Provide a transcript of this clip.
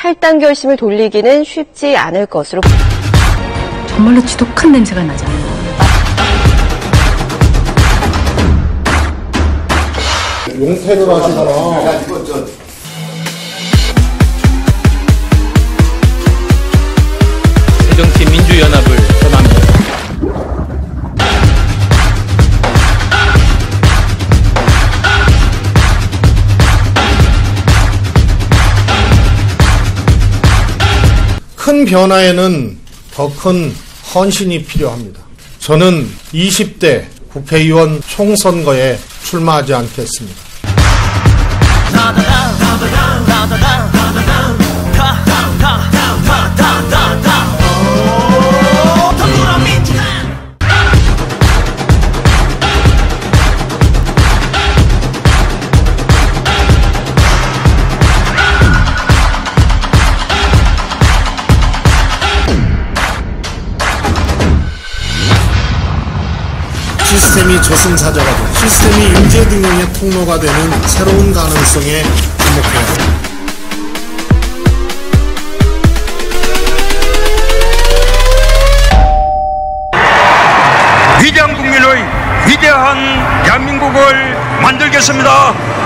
탈당 결심을 돌리기는 쉽지 않을 것으로 정말로 지독한 냄새가 나잖아요. 용퇴를 하시더라. 큰 변화에는 더 큰 헌신이 필요합니다. 저는 20대 국회의원 총선거에 출마하지 않겠습니다. 시스템이 저승사자가 되고 시스템이 인재 등용의 통로가 되는 새로운 가능성에 주목해야 합니다. 위대한 국민의 위대한 대한민국을 만들겠습니다.